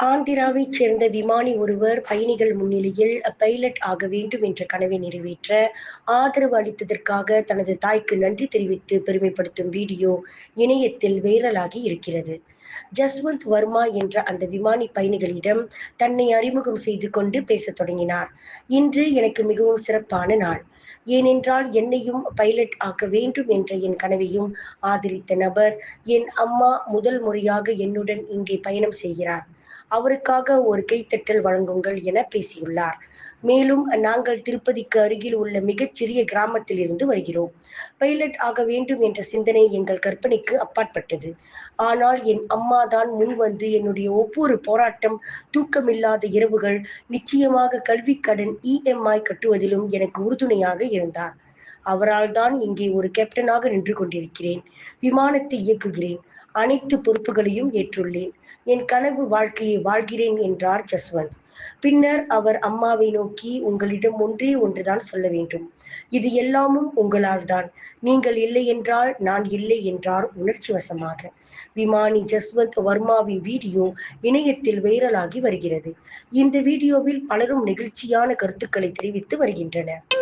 ஆந்திராவைச் சேர்ந்த விமானி ஒருவர் பயணிகள் முன்னிலையில் பைலட் ஆக வேண்டும் என்ற கனவை நிறைவேற்ற ஆதரவு அளித்ததற்காக தனது தாய்க்கு நன்றி தெரிவித்து பெருமைப்படுத்தும் வீடியோ இணையத்தில் வைரலாகி இருக்கிறது. ஜஸ்வந்த் வர்மா என்ற அந்த விமானி பயணிகளிடம் தன்னை அறிமுகம் செய்து கொண்டு பேசத் தொடங்கினார். இன்று எனக்கு மிகவும் சிறப்பான நாள். ஏனென்றால் என்னையும் பைலட் ஆக்க வேண்டும் என்ற என் கனவையும் ஆதரித்த நபர் என் அம்மா முதல் முறையாக என்னுடன் இங்கே பயணம் செய்கிறார். அவருக்காக ஒரு கைத்தட்டல் வழங்குங்கள் என பேசியுள்ளார். மேலும் நாங்கள் திருப்பதிக்கு அருகில் உள்ள மிகச்சிறிய கிராமத்தில் இருந்து வருகிறோம். பைலட் ஆக வேண்டும் என்ற சிந்தனை எங்கள் கற்பனைக்கு அப்பாற்பட்டது. ஆனால் என் அம்மா தான் முன் வந்து என்னுடைய ஒவ்வொரு போராட்டம் தூக்கமில்லாத இரவுகள் நிச்சயமாக கல்வி கடன் இஎம்ஐ கட்டுவதிலும் எனக்கு உறுதுணையாக இருந்தார். அவரால் தான் இங்கே ஒரு கேப்டனாக நின்று கொண்டிருக்கிறேன். விமானத்தை இயக்குகிறேன். அனைத்து பொறுப்புகளையும் ஏற்றுள்ளேன். என் கனவு வாழ்க்கையை வாழ்கிறேன் என்றார் ஜஸ்வந்த். பின்னர் அவர் அம்மாவை நோக்கி உங்களிடம் ஒன்றே ஒன்றுதான் சொல்ல வேண்டும். இது எல்லாமும் உங்களால் தான். நீங்கள் இல்லை என்றால் நான் இல்லை என்றார் உணர்ச்சி வசமாக. விமானி ஜஸ்வந்த் வர்மாவின் வீடியோ இணையத்தில் வைரலாகி வருகிறது. இந்த வீடியோவில் பலரும் நெகிழ்ச்சியான கருத்துக்களை தெரிவித்து வருகின்றனர்.